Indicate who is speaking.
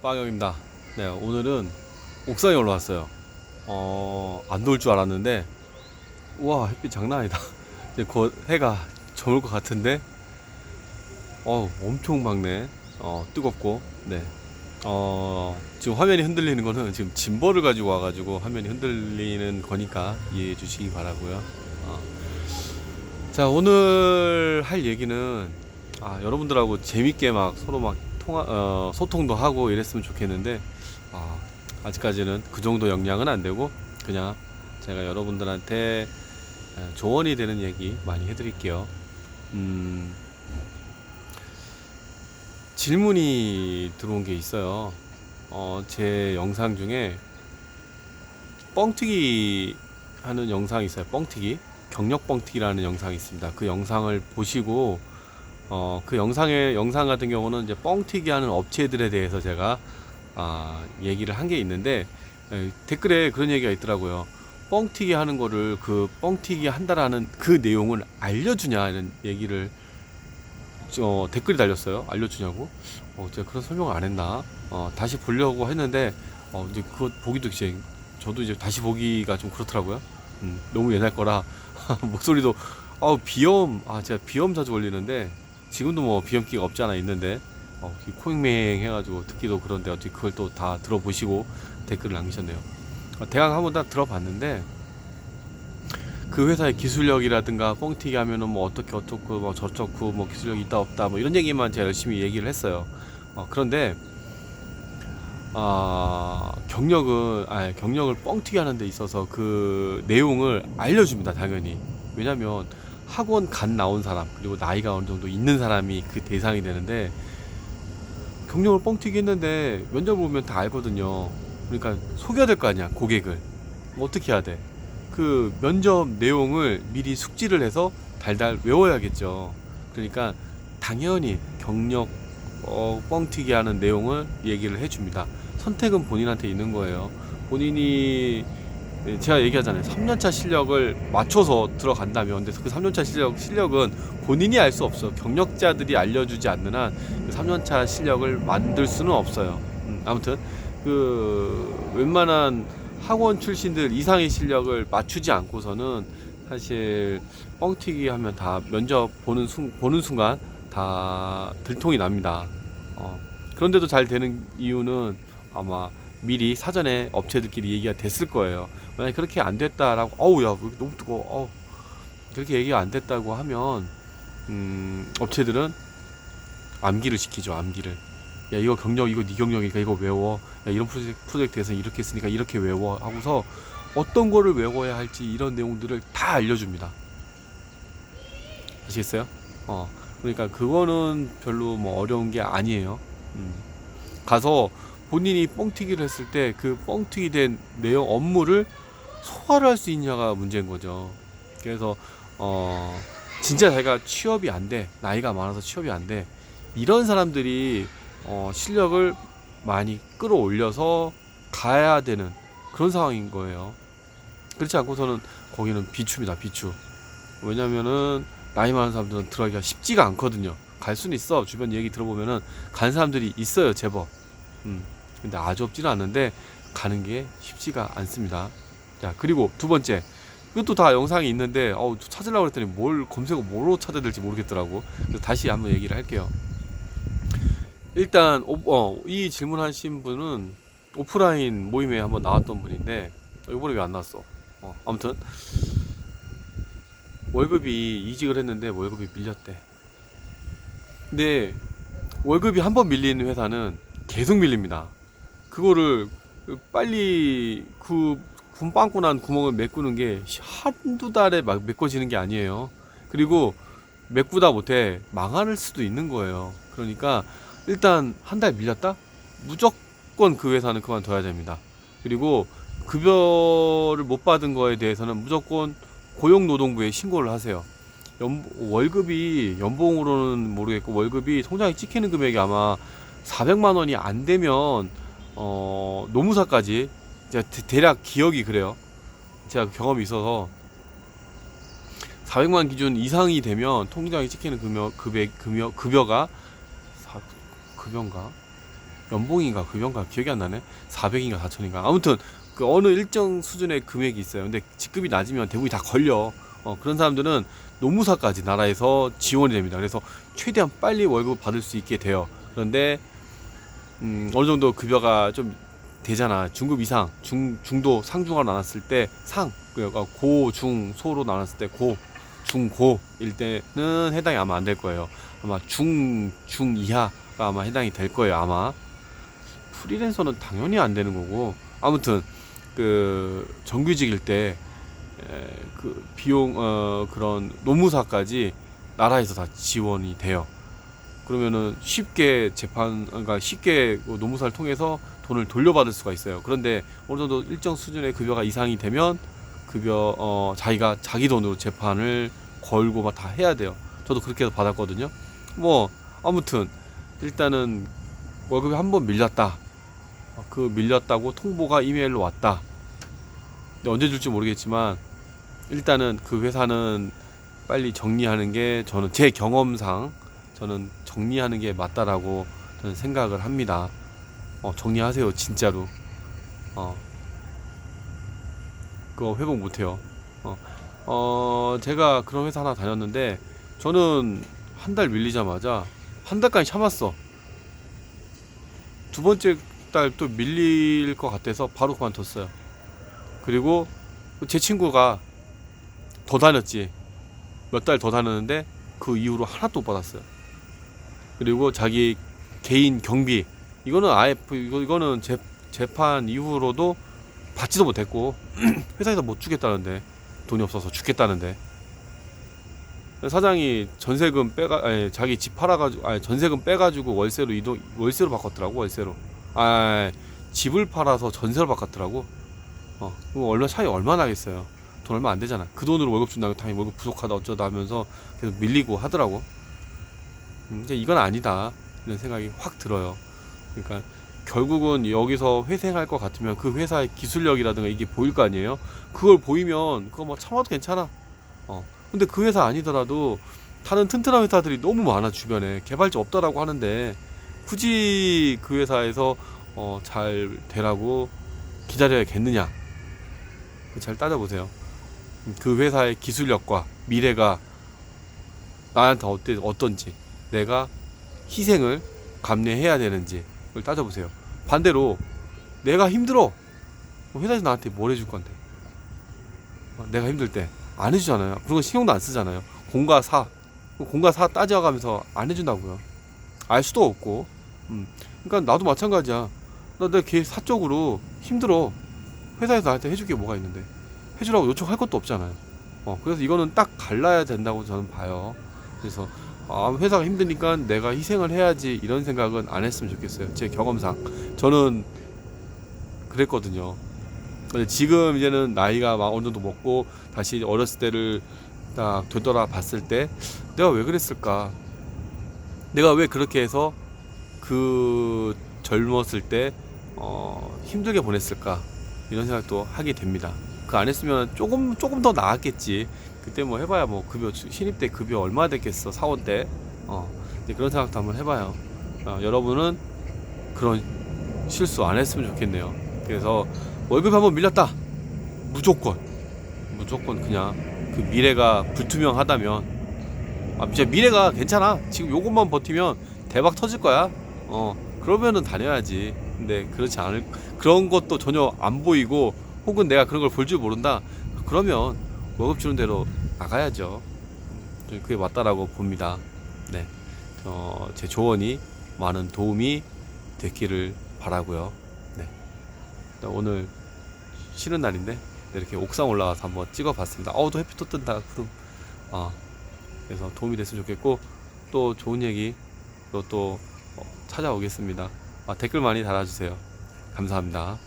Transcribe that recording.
Speaker 1: 빵영입니다. 네, 오늘은 옥상에 올라왔어요. 어, 안 더울 줄 알았는데, 우와, 햇빛 장난 아니다. 이제 곧 해가 저물 것 같은데, 어, 엄청 막네. 어, 뜨겁고, 네. 어, 지금 화면이 흔들리는 거는 지금 짐벌을 가지고 와가지고 화면이 흔들리는 거니까 이해해 주시기 바라고요 어. 자, 오늘 할 얘기는, 아, 여러분들하고 재밌게 막 서로 막 통화, 어, 소통도 하고 이랬으면 좋겠는데, 아, 아직까지는 그 정도 역량은 안 되고, 그냥 제가 여러분들한테 어, 조언이 되는 얘기 많이 해드릴게요. 음, 질문이 들어온 게 있어요. 어, 제 영상 중에 뻥튀기 하는 영상이 있어요. 뻥튀기. 경력 뻥튀기라는 영상이 있습니다. 그 영상을 보시고 어, 그 영상의 영상 같은 경우는 이제 뻥튀기 하는 업체들에 대해서 제가 아, 얘기를 한 게 있는데 에, 댓글에 그런 얘기가 있더라고요. 뻥튀기 하는 거를 그 뻥튀기 한다라는 그 내용을 알려주냐 이런 얘기를 어, 댓글이 달렸어요. 알려주냐고. 어, 제가 그런 설명을 안 했나. 어, 다시 보려고 했는데, 어, 이제 그거 보기도 이제, 저도 이제 다시 보기가 좀 그렇더라고요. 음, 너무 옛날 거라, 목소리도, 아우, 비염, 아, 제가 비염 자주 걸리는데, 지금도 뭐 비염기가 없지 않아 있는데, 어, 이 코잉맹 해가지고 듣기도 그런데 어떻게 그걸 또 다 들어보시고 댓글을 남기셨네요. 어, 대강 한번 다 들어봤는데, 그 회사의 기술력이라든가 뻥튀기 하면은 뭐 어떻게 어떻고 뭐 저렇고 뭐 기술력이 있다 없다 뭐 이런 얘기만 제가 열심히 얘기를 했어요. 어, 그런데 아 경력은 아 경력을 뻥튀기 하는 데 있어서 그 내용을 알려줍니다 당연히 왜냐면 학원 간 나온 사람 그리고 나이가 어느 정도 있는 사람이 그 대상이 되는데 경력을 뻥튀기 했는데 면접 보면 다 알거든요 그러니까 속여야 될 거 아니야 고객을 뭐 어떻게 해야 돼 그 면접 내용을 미리 숙지를 해서 달달 외워야겠죠. 그러니까 당연히 경력 어, 뻥튀기 하는 내용을 얘기를 해줍니다. 선택은 본인한테 있는 거예요. 본인이 예, 제가 얘기하잖아요. 3년차 실력을 맞춰서 들어간다면, 근데 그 3년차 실력, 실력은 본인이 알 수 없어. 경력자들이 알려주지 않는 한, 그 3년차 실력을 만들 수는 없어요. 음, 아무튼, 그, 웬만한 학원 출신들 이상의 실력을 맞추지 않고서는 사실 뻥튀기 하면 다 면접 보는 순 보는 순간 다 들통이 납니다. 어, 그런데도 잘 되는 이유는 아마 미리 사전에 업체들끼리 얘기가 됐을 거예요. 만약 그렇게 안 됐다라고 어우 야왜 너무 뜨거워. 어우, 그렇게 얘기가 안 됐다고 하면 음, 업체들은 암기를 시키죠. 암기를. 야 이거 경력 이거 네 경력이니까 이거 외워 야 이런 프로젝트, 프로젝트 에서 이렇게 했으니까 이렇게 외워 하고서 어떤 거를 외워야 할지 이런 내용들을 다 알려줍니다 아시겠어요? 어 그러니까 그거는 별로 뭐 어려운 게 아니에요 음. 가서 본인이 뻥튀기를 했을 때 그 뻥튀기 된 내용 업무를 소화를 할 수 있냐가 문제인 거죠 그래서 어 진짜 자기가 취업이 안 돼 나이가 많아서 취업이 안 돼 이런 사람들이 어, 실력을 많이 끌어올려서 가야 되는 그런 상황인 거예요. 그렇지 않고서는 거기는 비추입니다, 비추. 왜냐면은 나이 많은 사람들은 들어가기가 쉽지가 않거든요. 갈 수는 있어. 주변 얘기 들어보면은 간 사람들이 있어요, 제법. 음. 근데 아주 없지는 않는데 가는 게 쉽지가 않습니다. 자, 그리고 두 번째. 이것도 다 영상이 있는데 어우 찾으려고 했더니 뭘 검색어 뭐로 찾아야 될지 모르겠더라고. 그래서 다시 한번 얘기를 할게요. 일단 오, 어, 이 질문하신 분은 오프라인 모임에 한번 나왔던 분인데 어, 이번에 왜 안 나왔어? 어, 아무튼 월급이 이직을 했는데 월급이 밀렸대. 근데 월급이 한 번 밀리는 회사는 계속 밀립니다. 그거를 빨리 그 군빵꾸 난 구멍을 메꾸는 게 한두 달에 막 메꿔지는 게 아니에요. 그리고 메꾸다 못해 망할 수도 있는 거예요. 그러니까 일단 한 달 밀렸다? 무조건 그 회사는 그만둬야 됩니다. 그리고 급여를 못 받은 거에 대해서는 무조건 고용노동부에 신고를 하세요. 연, 월급이 연봉으로는 모르겠고 월급이 통장에 찍히는 금액이 아마 400만 원이 안 되면 어, 노무사까지 제가 대- 대략 기억이 그래요. 제가 경험이 있어서 400만 기준 이상이 되면 통장에 찍히는 금여, 급여, 금여, 급여가 사- 급여인가? 연봉인가? 급여인가? 기억이 안 나네. 400인가 4천인가? 아무튼 그 어느 일정 수준의 금액이 있어요. 근데 직급이 낮으면 대부분이 다 걸려. 어, 그런 사람들은 노무사까지 나라에서 지원이 됩니다. 그래서 최대한 빨리 월급 받을 수 있게 돼요. 그런데 음, 어느 정도 급여가 좀 되잖아 중급 이상 중 중도 상중하로 나눴을 때 상 그러니까 고, 중, 소로 나눴을 때 고, 중, 고일 때는 해당이 아마 안 될 거예요. 아마 중, 중 이하가 아마 해당이 될 거예요. 아마 프리랜서는 당연히 안 되는 거고 아무튼 그 정규직일 때그 비용 어 그런 노무사까지 나라에서 다 지원이 돼요. 그러면은 쉽게 재판 그러니까 쉽게 그 노무사를 통해서 돈을 돌려받을 수가 있어요. 그런데 어느 정도 일정 수준의 급여가 이상이 되면 급여 어 자기가 자기 돈으로 재판을 걸고 막 다 해야 돼요. 저도 그렇게 해서 받았거든요. 뭐 아무튼 일단은 월급이 한 번 밀렸다. 어, 그 밀렸다고 통보가 이메일로 왔다. 언제 줄지 모르겠지만 일단은 그 회사는 빨리 정리하는 게 저는 제 경험상 저는 정리하는 게 맞다라고 저는 생각을 합니다. 어, 정리하세요, 진짜로. 어, 그거 회복 못해요. 어, 어, 제가 그런 회사 하나 다녔는데, 저는 한 달 밀리자마자 한 달까지 참았어. 두 번째 달 또 밀릴 것 같아서 바로 그만뒀어요. 그리고 제 친구가 더 다녔지. 몇 달 더 다녔는데, 그 이후로 하나도 못 받았어요. 그리고 자기 개인 경비, 이거는 아예, 이거, 이거는 재, 재판 이후로도 받지도 못했고 회사에서 못 주겠다는데 돈이 없어서 죽겠다는데. 사장이 전세금 빼가 아니 자기 집 팔아가지고 아니 전세금 빼가지고 월세로 이동 월세로 바꿨더라고 월세로. 아 집을 팔아서 전세로 바꿨더라고. 어 그럼 얼마 차이 얼마나 나겠어요? 돈 얼마 안 되잖아. 그 돈으로 월급 준다고 당연히 월급 부족하다 어쩌다 하면서 계속 밀리고 하더라고. 음, 이제 이건 아니다 이런 생각이 확 들어요 그러니까 결국은 여기서 회생할 것 같으면 그 회사의 기술력이라든가 이게 보일 거 아니에요? 그걸 보이면 그거 뭐 참아도 괜찮아. 어. 근데 그 회사 아니더라도 다른 튼튼한 회사들이 너무 많아 주변에 개발자 없다라고 하는데 굳이 그 회사에서 어, 잘 되라고 기다려야겠느냐? 잘 따져보세요. 그 회사의 기술력과 미래가 나한테 어때 어떤지 내가 희생을 감내해야 되는지 그걸 따져보세요. 반대로 내가 힘들어. 회사에서 나한테 뭘 해줄 건데? 어, 내가 힘들 때 안 해주잖아요. 그리고 신경도 안 쓰잖아요. 공과 사, 공과 사 따져가면서 안 해준다고요. 알 수도 없고. 음. 그러니까 나도 마찬가지야. 나내걔 사적으로 힘들어. 회사에서 나한테 해줄 게 뭐가 있는데 해주라고 요청할 것도 없잖아요. 어, 그래서 이거는 딱 갈라야 된다고 저는 봐요. 그래서 아, 회사가 힘드니까 내가 희생을 해야지 이런 생각은 안 했으면 좋겠어요. 제 경험상. 저는 그랬거든요. 근데 지금 이제는 나이가 막 어느 정도 먹고 다시 어렸을 때를 딱 되돌아 봤을 때 내가 왜 그랬을까? 내가 왜 그렇게 해서 그 젊었을 때 어, 힘들게 보냈을까? 이런 생각도 하게 됩니다. 그 안 했으면 조금 조금 더 나았겠지. 그때 뭐 해봐야 뭐 급여 신입 때 급여 얼마 됐겠어 사원 때. 어 그런 생각도 한번 해봐요. 어, 여러분은 그런 실수 안 했으면 좋겠네요. 그래서 월급 한번 밀렸다. 무조건 무조건 그냥 그 미래가 불투명하다면 아 진짜 미래가 괜찮아. 지금 요것만 버티면 대박 터질 거야. 어 그러면은 다녀야지. 근데 그렇지 않을 그런 것도 전혀 안 보이고 혹은 내가 그런 걸 볼 줄 모른다. 그러면 월급 주는 대로 나가야죠. 저는 그게 맞다라고 봅니다. 네. 어, 제 조언이 많은 도움이 됐기를 바라고요. 네. 오늘 쉬는 날인데 이렇게 옥상 올라가서 한번 찍어봤습니다. 어우, 또 햇빛 또 뜬다. 구름. 아, 그래서 도움이 됐으면 좋겠고 또 좋은 얘기 또 또 찾아오겠습니다. 아, 댓글 많이 달아주세요. 감사합니다.